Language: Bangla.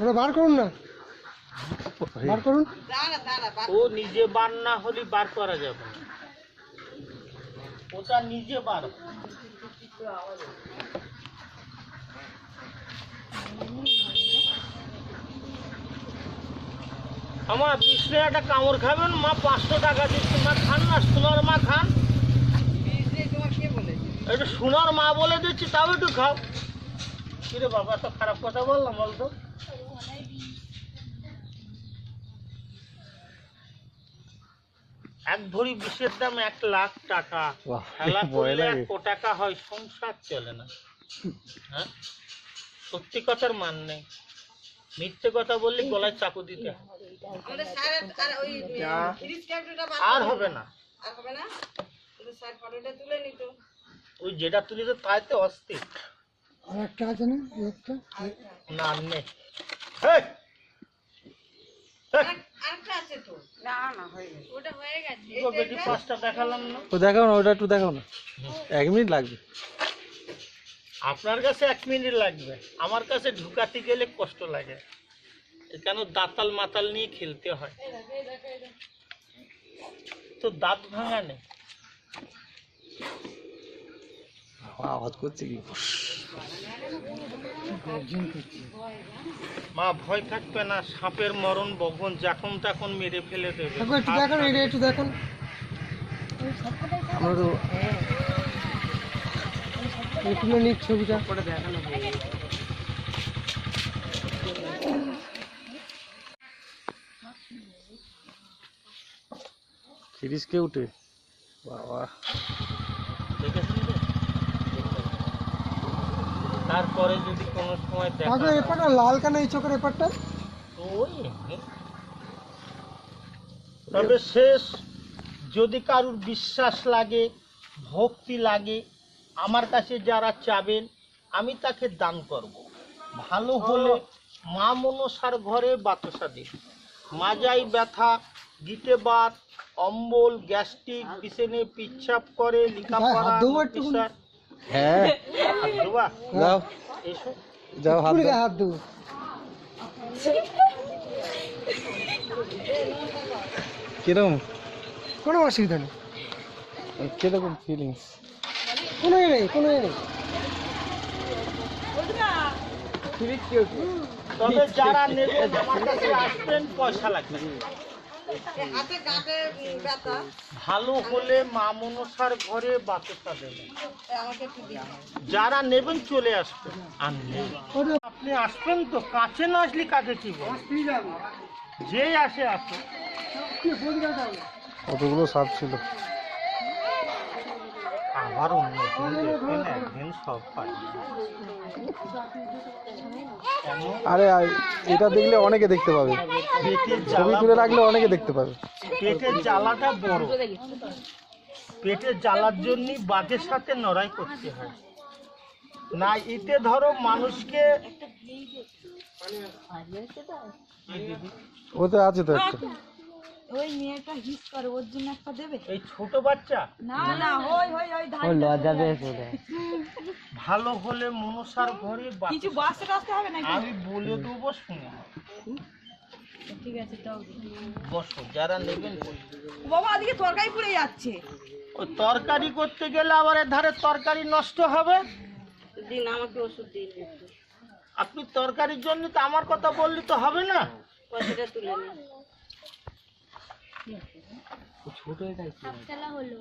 ওটা বার করুন না। বার করুন। ও নিজে বার না হলে বার করা যাবে। ওটা নিজে বার। আমার বিষ্ণু একটা কামড় খাবেন মা পাঁচশো টাকা দিচ্ছে। মা খান না সোনার মা খান। একটু সোনার মা বলে দিচ্ছি তাও একটু খাও। কিরে বাবা এত খারাপ কথা বললাম বলতো? এক ভরি বিষের দাম এক লাখ টাকা। খেলা করলে এক টাকা হয় সংসার চলে না। হ্যাঁ? সত্যি কথার মান নেই। মিথ্যে কথা বললে গলায় চাকু দিতে আর হবে না। আর হবে না? ওই যেটা তুলি তো তাইতে অস্থির। আর একটা আছে না? একটা? না আর নেই। হেই! হেই! আরেকটা আছে না না গেছে। ওটা গেছে। কি গো বেটি পাঁচটা দেখালাম না? ও দেখাও ওটা একটু দেখাও না। এক মিনিট লাগবে। আপনার কাছে এক মিনিট লাগবে। আমার কাছে ঢুকাতে গেলে কষ্ট লাগে। কেন দাতাল মাতাল নিয়ে খেলতে হয়। তো দাঁত ভাঙা নেই। আওয়াজ করছে কি? মা ভয় থাকবে না সাপের মরণ বগন যখন তখন মেরে ফেলে দেবে। একটু দেখুন এটা একটু দেখুন। আমরা তো তুলে নিক ছবিটা। ফ্রিজকে উঠে? বাবা দেখেছেন তো? তারপরে যদি কোনো সময় দেখা কাকু যায়, এপারটা লাল কেন এই চোখের এপারটা? ওই তবে শেষ যদি কারুর বিশ্বাস লাগে ভক্তি লাগে আমার কাছে যারা চাবেন আমি তাকে দান করব। ভালো হলে মা মনসার ঘরে বাতাসা দিন। মাজাই ব্যথা গিটে বাত অম্বল গ্যাস্ট্রিক বিছেনে পিচ্ছাপ করে লিখাপড়া হ্যাঁ। যাও। যাও হাত। হাত দেবো কিরম? কোনো অসুবিধা নেই। কীরকম ফিলিংস কোনো নেই কোনো নেই। তবে যারা নেবেন আমার কাছে আসবেন পয়সা লাগবে। ভালো হলে মা মনসার ঘরে বাতাসা দেবেন এ, আমাকে একটু দিন। যারা নেবেন চলে আসবেন। আপনি আসবেন তো কাছে না আসলে কাকে কি যেই আসে আসে কতগুলো সাপ ছিল? আবার অন্য একদিন সব পাই আরে এটা দেখলে অনেকে দেখতে পাবে। ছবি তুলে রাখলে অনেকে দেখতে পাবে। পেটের জ্বালাটা বড়। পেটের জ্বালার জন্য বাঘের সাথে লড়াই করতে হয়। না এতে ধরো মানুষকে ও তো আছে তো একটা। ওই মেয়েটা হিস করে ওর জন্য একটা দেবে? এই ছোট বাচ্চা? না না ওই ওই ওই ধান লজ্জা পেয়েছে ভালো হলে মনসার ঘরে কিছু বাসতে টাসতে হবে নাকি? আমি বলে দেবো শুনে। ঠিক আছে তাও বসো যারা নেবেন বাবা আদিকে তরকারি পুড়ে যাচ্ছে। ওই তরকারি করতে গেলে আবার এর ধারে তরকারি নষ্ট হবে? দিন আমাকে ওষুধ দিন আপনি তরকারির জন্য তো আমার কথা বললে তো হবে না? পয়সাটা তুলে নিন। ছোট এটা হলো।